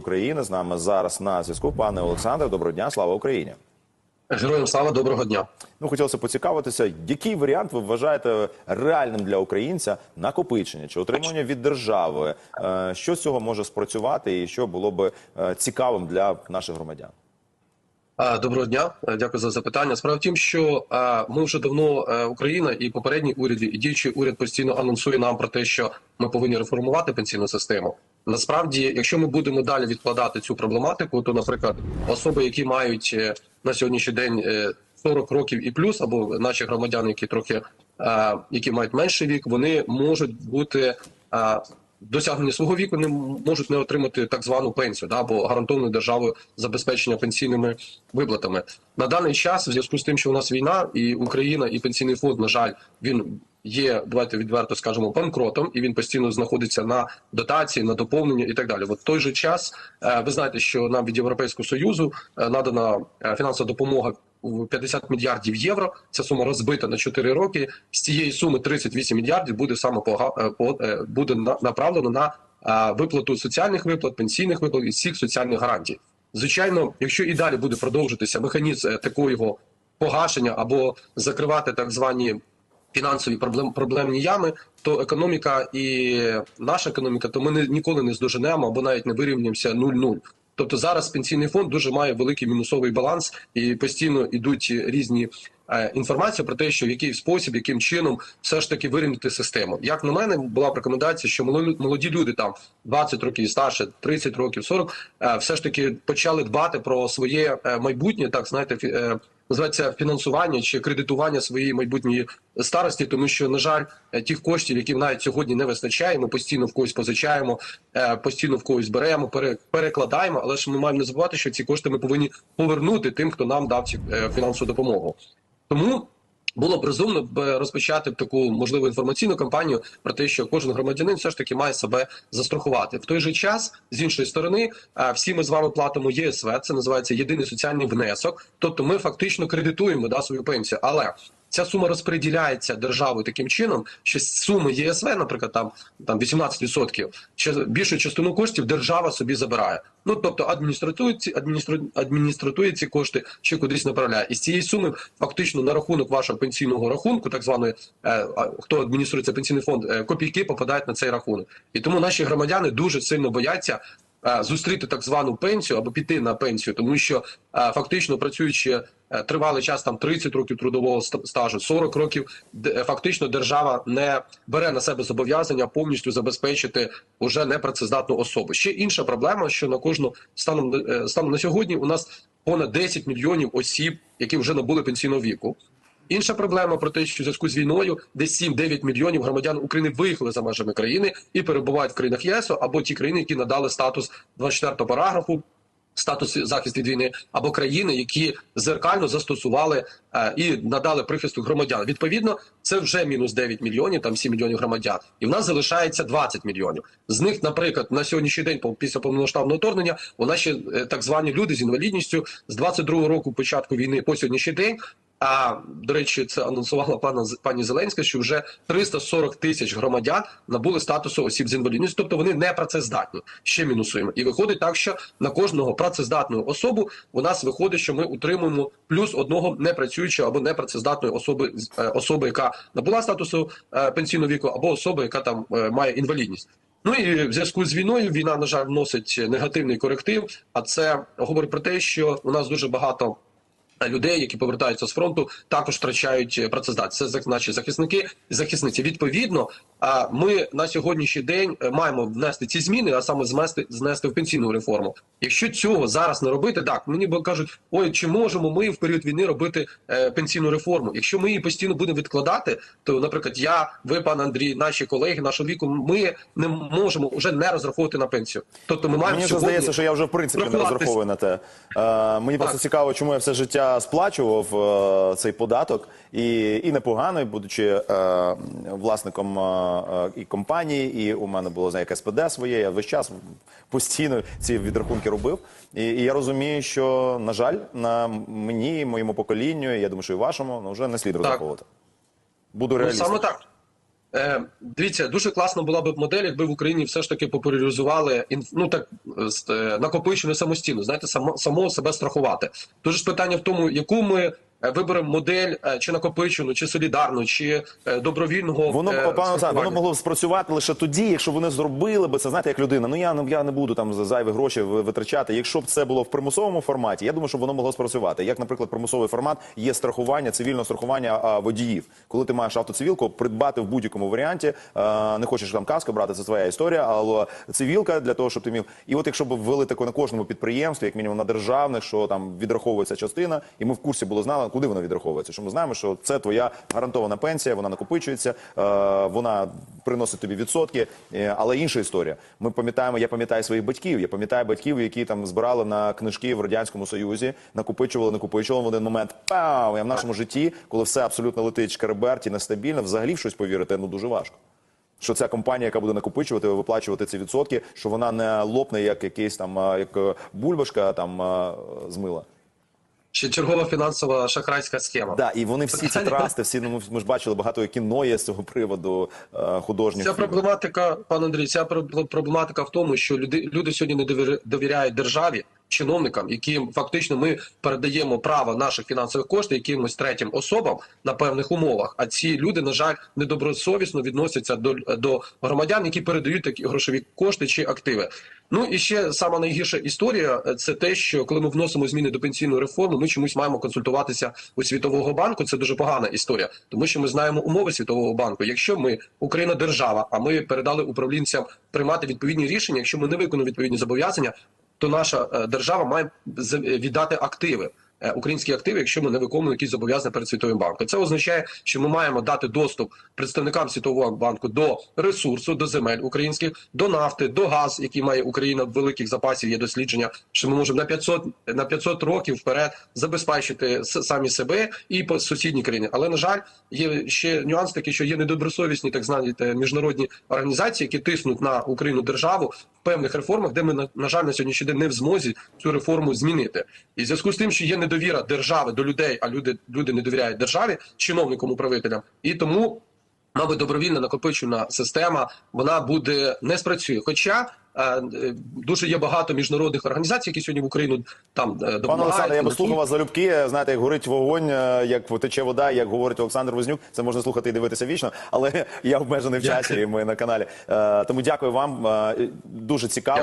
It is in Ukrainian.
України з нами зараз на зв'язку. Пане Олександре, доброго дня, слава Україні. Героям слава, доброго дня. Ну, хотілося поцікавитися, який варіант ви вважаєте реальним для українця накопичення чи отримання від держави? Е, Що з цього може спрацювати, і що було би е, цікавим для наших громадян? Доброго дня, Е, дякую за запитання. Справа в тім, що ми вже давно Україна і попередній уряд, і діючий уряд постійно анонсує нам про те, що ми повинні реформувати пенсійну систему. Насправді, якщо ми будемо далі відкладати цю проблематику, то, наприклад, особи, які мають е, на сьогоднішній день е, 40 років і плюс, або наші громадяни, які трохи е, які мають менший вік, вони можуть бути. е, Досягнення свого віку не можуть не отримати так звану пенсію, да, або гарантованою державою забезпечення пенсійними виплатами на даний час. В зв'язку з тим, що у нас війна, і Україна, і пенсійний фонд, на жаль, він є. Давайте відверто скажемо банкротом, і він постійно знаходиться на дотації, на доповнення і так далі. От в той же час е, ви знаєте, що нам від Європейського союзу е, надана е, фінансова допомога. в 50 мільярдів євро. Ця сума розбита на 4 роки. З цієї суми 38 мільярдів буде саме по- е, буде на- направлено на виплату соціальних виплат, пенсійних виплат і всіх соціальних гарантій. Звичайно, якщо і далі буде продовжитися механізм такого погашення або закривати так звані фінансові проблем, проблемні ями, то економіка і наша економіка, то ми не, ніколи не здоженемо або навіть не вирівнюємося 0-0. Тобто зараз пенсійний фонд дуже має великий мінусовий баланс, і постійно йдуть різні е, інформація про те, що в який спосіб, яким чином все ж таки вирівняти систему. Як на мене, була б рекомендація, що молоді, люди там 20 років старше, 30 років, 40, е, все ж таки почали дбати про своє е, майбутнє, так знаєте, е, називається фінансування чи кредитування своєї майбутньої старості, тому що на жаль, тих коштів, яких навіть сьогодні не вистачає, ми постійно в когось позичаємо, е, постійно в когось беремо, пере- перекладаємо. Але ж ми маємо не забувати, що ці кошти ми повинні повернути тим, хто нам дав ці е, фінансову допомогу. Тому було б розумно б розпочати таку можливу інформаційну кампанію про те, що кожен громадянин все ж таки має себе застрахувати. В той же час, з іншої сторони, е, всі ми з вами платимо ЄСВ, це називається єдиний соціальний внесок. Тобто ми фактично кредитуємо да, свою пенсію. Але ця сума розподіляється державою таким чином, що суми ЄСВ, наприклад, там там 18%, більшу частину коштів держава собі забирає. Ну тобто адміністратує ці адміністру, адміністратує ці кошти чи кудись направляє. І з цієї суми фактично на рахунок вашого пенсійного рахунку, так званої е, хто адмініструє цей пенсійний фонд, е, копійки попадають на цей рахунок. І тому наші громадяни дуже сильно бояться. е, Зустріти так звану пенсію або піти на пенсію, тому що е, фактично працюючи тривалий час, там 30 років трудового стажу, 40 років, е, фактично держава не бере на себе зобов'язання повністю забезпечити уже непрацездатну особу. Ще інша проблема, що на кожну станом е, станом на сьогодні у нас понад 10 мільйонів осіб, які вже набули пенсійного віку. Інша проблема про те, що в зв'язку з війною десь 7-9 мільйонів громадян України виїхали за межами країни і перебувають в країнах ЄС або ті країни, які надали статус 24 параграфу. Статус захист від війни або країни, які зеркально застосували е, і надали прихисток громадян. Відповідно, це вже мінус 9 мільйонів, там 7 мільйонів громадян, і в нас залишається 20 мільйонів. З них, наприклад, на сьогоднішній день, після повномасштабного вторгнення, у нас ще е, так звані люди з інвалідністю з 22 року початку війни по сьогоднішній день. А до речі, це анонсувала пана пані Зеленська, що вже 340 тисяч громадян набули статусу осіб з інвалідністю, тобто вони не працездатні. Ще мінусуємо. І виходить так, що на кожного працездатну особу у нас виходить, що ми утримуємо плюс одного непрацюючого або непрацездатної особи, е, особи, яка набула статусу е, пенсійного віку, або особи, яка там е, має інвалідність. Ну і в зв'язку з війною війна, на жаль, вносить негативний коректив. А це говорить про те, що у нас дуже багато людей, які повертаються з фронту, також втрачають е, працездатність. Це наші захисники захисниці. Відповідно, ми на сьогоднішній день е, маємо внести ці зміни, а саме змести знести в пенсійну реформу. Якщо цього зараз не робити, так мені кажуть, ой, чи можемо ми в період війни робити е, пенсійну реформу? Якщо ми її постійно будемо відкладати, то, наприклад, я, ви, пан Андрій, наші колеги, нашого віку, ми не можемо вже не розраховувати на пенсію. Тобто, ми маємо Мені сьогодні... здається, що я вже в принципі не розраховую на те. Е, мені просто цікаво, чому я все життя сплачував е, цей податок, і, і непогано, будучи е, власником е, і компанії, і у мене було знає, СПД своє. Я весь час постійно ці відрахунки робив. І, і я розумію, що на жаль, на мені, моєму поколінню, і я думаю, що і вашому, ну вже не слід розраховувати. Буду Ну, реалістом. саме так. Е, дивіться, дуже класно була б модель, якби в Україні все ж таки популяризували ну так е, е, накопичення самостійно, знаєте, само, самого себе страхувати. Дуже ж питання в тому, яку ми е, виберемо модель е, чи накопичену, чи солідарну, чи е, добровільного Воно е, пане Олександр, воно могло б спрацювати лише тоді, якщо вони зробили би це, знаєте, як людина. Ну я ну я не буду там за зайві гроші витрачати. Якщо б це було в примусовому форматі, я думаю, що воно могло спрацювати. Як, наприклад, примусовий формат є страхування, цивільне страхування водіїв. Коли ти маєш автоцивілку, придбати в будь-якому варіанті, не хочеш там каску брати, це твоя історія, але цивілка для того, щоб ти міг. І от якщо б ввели таке на кожному підприємстві, як мінімум на державних, що там відраховується частина, і ми в курсі було знали, куди вона відраховується. Що ми знаємо, що це твоя гарантована пенсія, вона накопичується, е, вона приносить тобі відсотки. Е, але інша історія. Ми пам'ятаємо, я пам'ятаю своїх батьків. Я пам'ятаю батьків, які там збирали на книжки в радянському союзі, накопичували, накопичували в один момент. Пау! Я в нашому житті, коли все абсолютно летить шкереберті, нестабільно, взагалі в щось повірити ну дуже важко. Що ця компанія, яка буде накопичувати, виплачувати ці відсотки, що вона не лопне як якийсь там як е, бульбашка там з мила. Чи чергова фінансова шахрайська схема? Да, і вони всі ці трасти, всі ну, ми ж бачили багато кіно є з цього приводу е, художніх. Ця проблематика, пан Андрій, ця проб- проблематика в тому, що люди, люди сьогодні не довір- довіряють державі, чиновникам, яким фактично ми передаємо право наших фінансових коштів якимось третім особам на певних умовах. А ці люди, на жаль, недобросовісно відносяться до, до громадян, які передають такі грошові кошти чи активи. Ну і ще сама найгірша історія е, це те, що коли ми вносимо зміни до пенсійної реформи, ми чомусь маємо консультуватися у світового банку. Це дуже погана історія, тому що ми знаємо умови світового банку. Якщо ми Україна держава, а ми передали управлінцям приймати відповідні рішення, якщо ми не виконуємо відповідні зобов'язання, то наша е, держава має е, віддати активи. Е, Українські активи, якщо ми не виконуємо якісь зобов'язання перед світовим банком, це означає, що ми маємо дати доступ представникам світового банку до ресурсу, до земель українських, до нафти, до газ, який має Україна в великих запасів. Є дослідження, що ми можемо на 500, на 500 років вперед забезпечити самі себе і по сусідні країни. Але на жаль, є ще нюанс такий, що є недобросовісні так звані міжнародні організації, які тиснуть на Україну державу певних реформах, де ми на, жаль на сьогоднішній день не в змозі цю реформу змінити. І в зв'язку з тим, що є недовіра держави до людей, а люди, люди не довіряють державі, чиновникам, управителям, і тому. Мабуть, добровільна накопичена система вона буде не спрацює. Хоча дуже є багато міжнародних організацій, які сьогодні в Україну там е, допомагають. Пане Олександре, я би слухав вас залюбки. Знаєте, як горить вогонь, е, як тече вода, як говорить Олександр Вознюк. Це можна слухати і дивитися вічно, але я обмежений в часі. Ми на каналі. Е, Тому дякую вам. Е, Дуже цікаво.